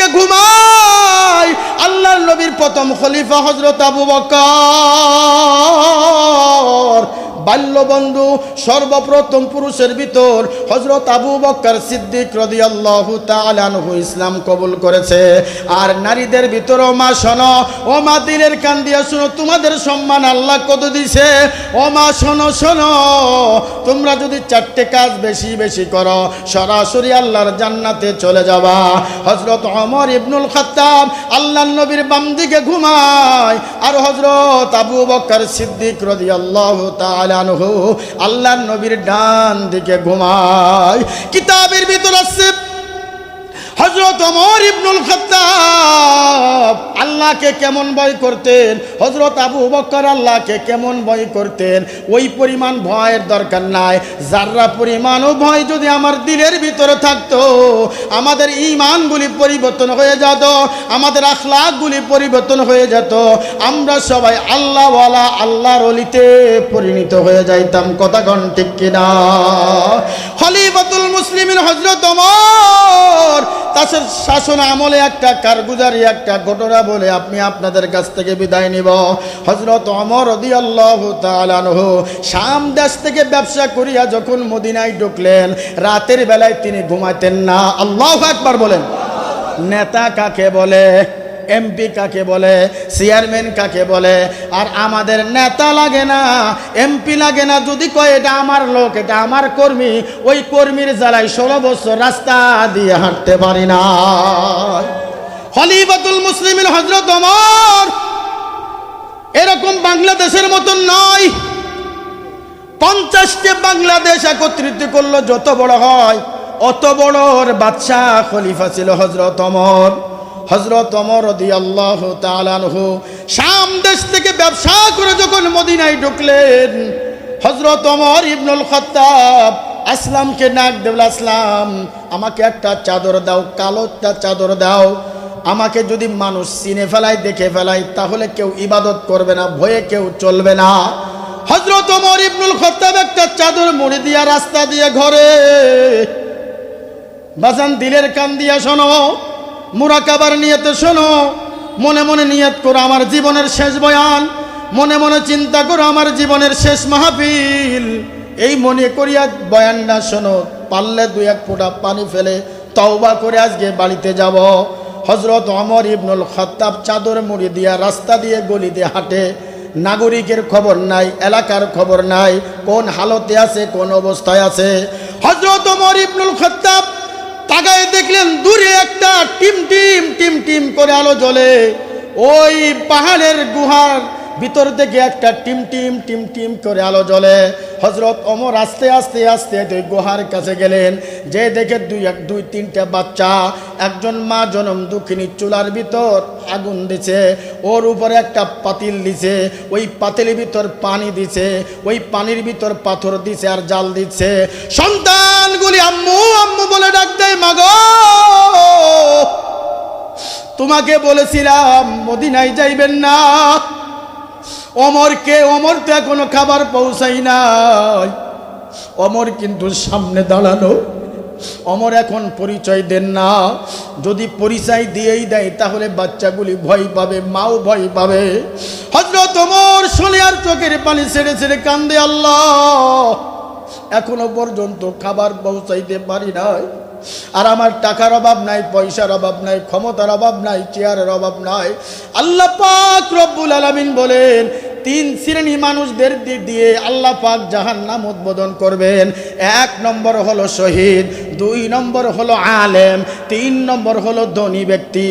দিকে ঘুমায় আল্লাহর নবীর প্রথম খলিফা হজরত আবু বকর। বাল্যবন্ধু সর্বপ্রথম পুরুষের ভিতর হজরত আবু বক্কর সিদ্দিক রদিয়াল্লাহু তাআলাহু ইসলাম কবুল করেছে। আর নারীদের ভিতর ও মা শোনো ও মা দিলের কান দিয়া শোনো, তোমাদের সম্মান আল্লাহ কত দিছে? ও মা শোনো শোনো, তোমরা যদি চারটে কাজ বেশি বেশি করো, সরাসরি আল্লাহর জান্নাতে চলে যাবা। হজরত অমর ইবনুল খাত্তাব আল্লাহ নবীর বাম দিকে ঘুমায়, আর হজরত আবু বক্কর সিদ্দিক রদিয়াল্লাহু আল্লাহ নবীর ডান দিকে ঘুমায়। কিতাবের ভিতর আছে হজরত অমর ইবনুল খাত্তাব আল্লাহকে কেমন ভয় করতেন? হজরত আবু বক্কর আল্লাহকে কেমন ভয় করতেন? ওই পরিমাণ ভয়ের দরকার নাই। যার্রা পরিমাণও ভয় যদি আমার দিলের ভিতরে থাকতো, আমাদের ইমানগুলি পরিবর্তন হয়ে যেত, আমাদের আখলাকগুলি পরিবর্তন হয়ে যেত, আমরা সবাই আল্লাহওয়ালা আল্লাহর অলিতে পরিণত হয়ে যাইতাম। কথা কন ঠিক কিনা? খলিফাতুল মুসলিমিন হজরত অমর তার শাসন আমলে একটা, কারগুজারি একটা ঘটনা বলে আপনি আপনাদের কাছ থেকে বিদায় নিব। হজরত অমর রদি আল্লাহ তালানহ শাম দেশ থেকে ব্যবসা করিয়া যখন মদিনায় ঢুকলেন, রাতের বেলায় তিনি ঘুমাতেন না। আল্লাহ একবার বলেন। নেতা কাকে বলে? এমপি কাকে বলে চেয়ারম্যান কাকে বলে, আর আমাদের নেতা লাগে না এমপি লাগে না। যদি কয়, এটা আমার লোক, এটা আমার কর্মী, ওই কর্মীর জ্বালায় ষোলো বছর রাস্তা দিয়ে হাঁটতে পারি না। হলিফাতুল মুসলিমের হজরত অমর এরকম বাংলাদেশের মতন নয়। পঞ্চাশকে বাংলাদেশ একত্রিত করল, যত বড় হয়, অত বড় বাদশাহ খলিফা ছিল হজরত অমর হজরত অমর দি আল্লাহ তালানহু শাম দেশ থেকে ব্যবসা করে যখন মদিনায় ঢুকলেন হজরত অমর ইবনুল খত্তাব, আসলামকে নাক দেবল আসলাম, আমাকে একটা চাদর দাও কালো একটা চাদর দাও, আমাকে যদি মানুষ চিনে ফেলায়, দেখে ফেলায়, তাহলে কেউ ইবাদত করবে না, ভয়ে কেউ চলবে না। হজরত অমর ইবনুল খত্তাব একটা চাদর মুড়ি দিয়া রাস্তা দিয়ে ঘরে, বাজান দিলের কান দিয়া শোনো মুরাকাবার নিয়তে শোনো। মনে মনে নিয়ত করো আমার জীবনের শেষ বয়ান। মনে মনে চিন্তা করো আমার জীবনের শেষ মাহফিল। এই মনে করিয়া বয়ান না শোনো। পারলে দুই এক ফোঁটা পানি ফেলে তওবা করে আজকে বাড়িতে যাব। হজরত অমর ইবনুল খত্তাব চাদর মুড়ি দিয়া রাস্তা দিয়ে গলি দিয়ে হাঁটে। নাগরিকের খবর নাই, এলাকার খবর নাই, কোন হালতে আছে, কোন অবস্থায় আছে। হজরত অমর ইবনুল খত্তাব তাকায় দেখলেন দূরে একটা টিম টিম টিম টিম করে আলো জ্বলে। ওই পাহাড়ের গুহার ভিতর থেকে একটা টিম টিম টিম টিম করে আলো জ্বলে। হজরত অমর আস্তে আস্তে আস্তে ওই গুহার কাছে গেলেন। যে দেখে দুই এক দুই তিনটা বাচ্চা, একজন মা জনম দুঃখিনী চুলার ভিতর আগুন দিছে, ওর উপরে একটা পাতিল দিছে, ওই পাতিলের ভিতর পানি দিছে, ওই পানির ভিতর পাথর দিছে আর জাল দিচ্ছে সন্তানগুলি আম্মু আম্মু বলে ডাক দেয়, মাগো। তোমাকে বলেছিলাম, মদিনায় যাইবেন না। অমরকে অমর তো এখনও খাবার পৌঁছাই নাই। অমর কিন্তু সামনে দাঁড়ানো অমর এখন পরিচয় দেন না। যদি পরিচয় দিয়েই দেয়, তাহলে বাচ্চাগুলি ভয় পাবে, মাও ভয় পাবে। হজরত অমর শুনে আর চোখের পানি ছেড়ে ছেড়ে কান্দে আল্লাহ। এখনও পর্যন্ত খাবার পৌঁছাইতে পারি নাই। আর আমার টাকার অভাব নাই, পয়সার অভাব নাই, ক্ষমতার অভাব নাই, চেয়ারের অভাব নাই। আল্লাহ পাক রব্বুল আলামিন বলেন, তিন শ্রেণি মানুষদের দিয়ে আল্লাহ পাক জাহান নাম উদ্বোধন করবেন। এক নম্বর হলো শহীদ, দুই নম্বর হলো আলেম, তিন নম্বর হলো ধনী ব্যক্তি।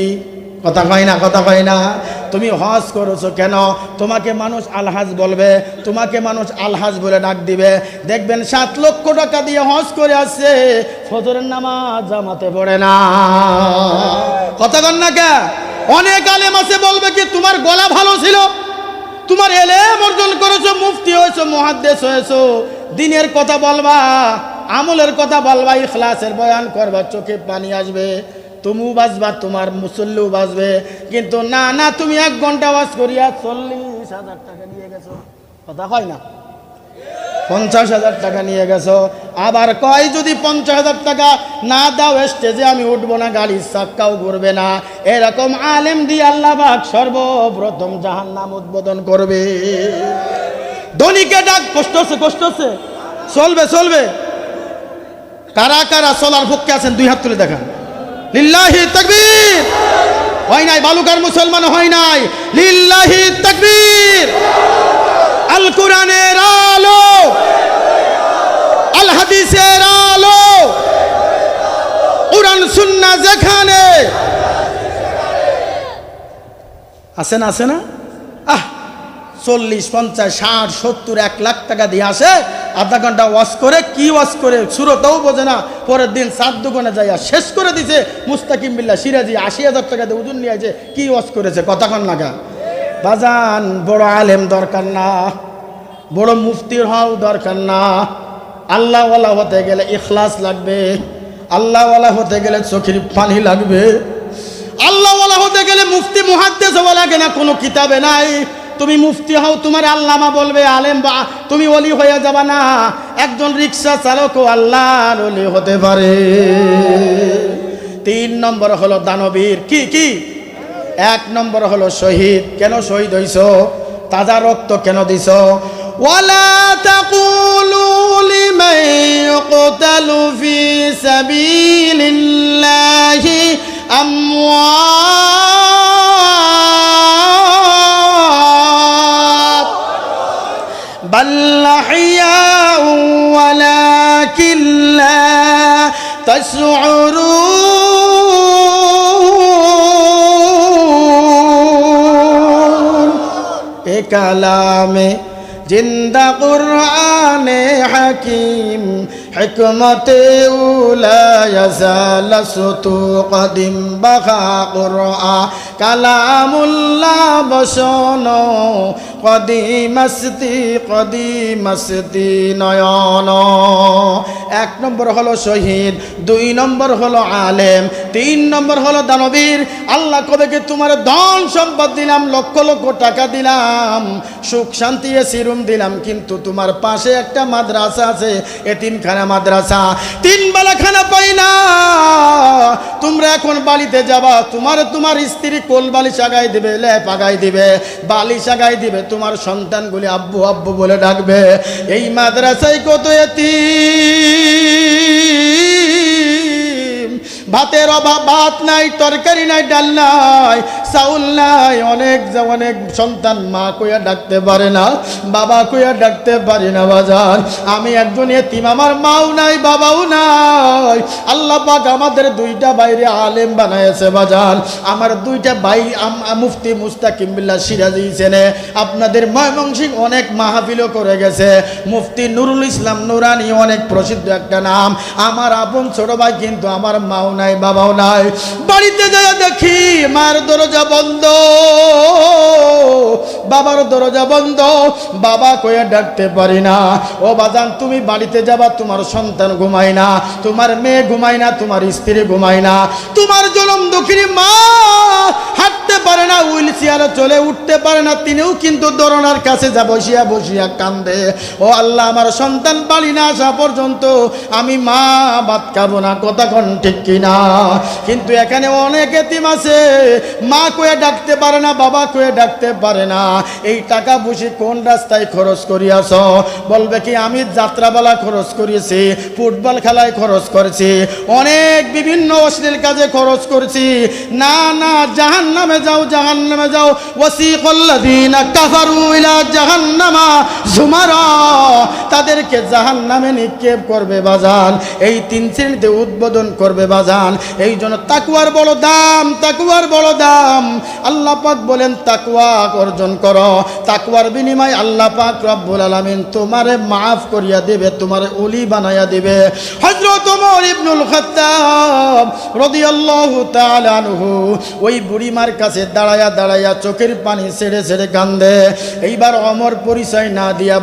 কথা কয় না, কথা কয় না। তুমি হজ করেছ কেন? তোমাকে মানুষ আলহাজ বলবে, তোমাকে মানুষ আলহাজ বলে ডাক দিবে। দেখবেন সাত লক্ষ টাকা দিয়ে হজ করে আসছে, ফজরের নামাজ জামাতে পড়ে না। কথা কন না কে? অনেক আলেম আছে, বলবে কি তোমার গলা ভালো ছিল? তোমার এলেম অর্জন করেছ, মুফতি হয়েছো মহাদ্দেশ হয়েছো। দিনের কথা বলবা, আমলের কথা বলবা, ইখলাসের বয়ান করবা, চোখে পানি আসবে। তুমিও বাজবা, তোমার মুসল্লিও বাজবে। কিন্তু না না, তুমি এক ঘণ্টা ওয়াজ করিয়া চল্লিশ হাজার টাকা নিয়ে গেছো। কথা হয় না? পঞ্চাশ হাজার টাকা নিয়ে গেছো। আবার কয়, যদি পঞ্চাশ হাজার টাকা না দাও, স্টেজে আমি উঠবো না গাড়ির চাক্কাও ঘুরবে না। এরকম আলেম দিয়ে আল্লাহ পাক সর্বপ্রথম জাহান নাম উদ্বোধন করবে। ধনীকে ডাক, কষ্ট হচ্ছে চলবে চলবে। কারা কারা সোলার পক্ষে আছেন, দুই হাত তুলে দেখান। লিল্লাহি হয় নাই, বালুকার মুসলমান হয় নাই। লিল্লাহি তাকবীর। আল কোরআনের আলো। আল হাদিসের আলো। কোরআন, সুন্নাহ যেখানে। আছে না আছে না? আহ, চল্লিশ, পঞ্চাশ, ষাট, সত্তর, এক লাখ টাকা দিয়ে আসে। আধা ঘণ্টা ওয়াশ করে কি ওয়াশ করে সুরতও বোঝে না, পরের দিন সাত দোকানে যাইয়া শেষ করে দিছে। মুস্তাকিম বিল্লা সিরাজি আশি হাজার টাকা দিয়ে ওজন নিয়ে আছে কি ওয়াশ করেছে কতক্ষণ লাগা বাজান, বড় আলেম দরকার না, বড় মুফতির হওয়াও দরকার না। আল্লাহওয়ালা হতে গেলে ইখলাস লাগবে, আল্লাহওয়ালা হতে গেলে চোখের পানি লাগবে। আল্লাহওয়ালা হতে গেলে মুফতি, মুহাদ্দেস হওয়া লাগে না, কোনো কিতাবে নাই। তুমি মুফতি হও, তোমার আল্লামা বলবে, আলেম বা, তুমি অলি হয়ে যাবা না। একজন রিক্সা চালকও আল্লাহর অলি হতে পারে। তিন নম্বর হলো দানবীর। কি কি? এক নম্বর হলো শহীদ। কেন শহীদ হইছ? তাজা রক্ত কেন দিছ? ওয়ালা তাকুলু লিমান ইউকতালু ফি সাবিলিল্লাহি بل أحياء ولكن لا تشعرون এ কালামে জিন্দা কুরআনে হাকিম হিকমতে উলা ইয়াজাল সুতু কদিম বাখা কুরআ কালামুল্লাহ বসন কদিমাস্তি কদিমাস্তি নয়ন এক নম্বর হলো শহীদ, দুই নম্বর হলো আলেম, তিন নম্বর হলো দানবীর। আল্লাহ কবেকে তোমার ধন সম্পদ দিলাম, লক্ষ লক্ষ টাকা দিলাম, সুখ শান্তি এসি রুম দিলাম, কিন্তু তোমার পাশে একটা মাদ্রাসা আছে এতিমখানা মাদ্রাসা। তিন বেলা খানা পাই না। তোমরা এখন বালিতে যাবা, তোমার তোমার স্ত্রী কোল বালিশ আগাই দিবে, লেপ আগাই দিবে, বালিশ আগাই দিবে, তোমার সন্তানগুলি আব্বু আব্বু বলে ডাকবে। এই মাদ্রাসায় কত এতিম? ভাতের অভাব, ভাত নাই, তরকারি নাই, ডাল নাই, চাউল নাই, অনেক অনেক সন্তান মা কইয়া ডাকতে পারে না, বাবা কইয়া ডাকতে পারে না বাজার আমি একজন এতিম, আমার মাও নাই, বাবাও নাই। আল্লাহ পাক আমাদের দুইটা বাইরে আলেম বানাইছে বাজার আমার দুইটা ভাই মুফতি মুস্তাকিম বিল্লাহ সিরাজি সেনে আপনাদের ময়মনসিং অনেক মাহফিলও করে গেছে। মুফতি নুরুল ইসলাম নুরানি অনেক প্রসিদ্ধ একটা নাম। আমার আপন ছোট ভাই কিন্তু আমার মাও নাই, বাবাও নাই। বাড়িতে যায় দেখি মার দরজা বন্ধ। বাবার দরজা বন্ধ। বাবা কয়ে ডাকতে পারি না। ও বাজান, তুমি বাড়িতে যাবা, তোমার সন্তান ঘুমায় না। তোমার মেয়ে ঘুমায় না, তোমার স্ত্রী ঘুমায় না। তোমার জনম দুঃখিনী মা হাঁটতে পারে না হুইল চেয়ারে চলে উঠতে পারে না। তিনিও কিন্তু দরনার কাছে যা বসিয়া বসিয়া কান্দে। ও আল্লাহ, আমার সন্তান বাড়ি না আসা পর্যন্ত আমি মা ভাত খাব না। কতক্ষণ ঠিক কিনা? কিন্তু এখানে অনেক এতিম আছে। মা কয়ে ডাকতে পারে না, বাবা কয়ে ডাকতে পারে না। এই টাকা বুঝি কোন রাস্তায় খরচ করিয়াছ? বলবে কি, আমি যাত্রাবেলা খরচ করিয়েছি, ফুটবল খেলায় খরচ করেছি, অনেক বিভিন্ন অশ্লীল কাজে খরচ করেছি। না না জাহান নামে যাও জাহান নামে যাও। ওসিকল্লাদিনা কাফারু ইলা জাহান্নামা জুমারা। তাদেরকে জাহান নামে নিক্ষেপ করবে বাজান। এই তিন শ্রেণীতে উদ্বোধন করবে বাজান। এই জন্য তাকুয়ার বড় দাম তাকুয়ার বড় দাম। আল্লাহ পাক বলেন তাকুয়া অর্জন করো। তাকুয়ার বিনিময় আল্লাহ পাক রব্বুল আলামিন তোমারে মাফ করিয়া দেবে, তোমারে ওলি বানাইয়া দিবে। হযরত ওমর ইবনুল খাত্তাব রাদিয়াল্লাহু তাআলা আনহু ওই বুড়িমার কাছে দাঁড়ায়া দাঁড়ায়া চোখের পানি ছেড়ে ছেড়ে কান্দে। এইবার অমর পরিচয় না দিয়া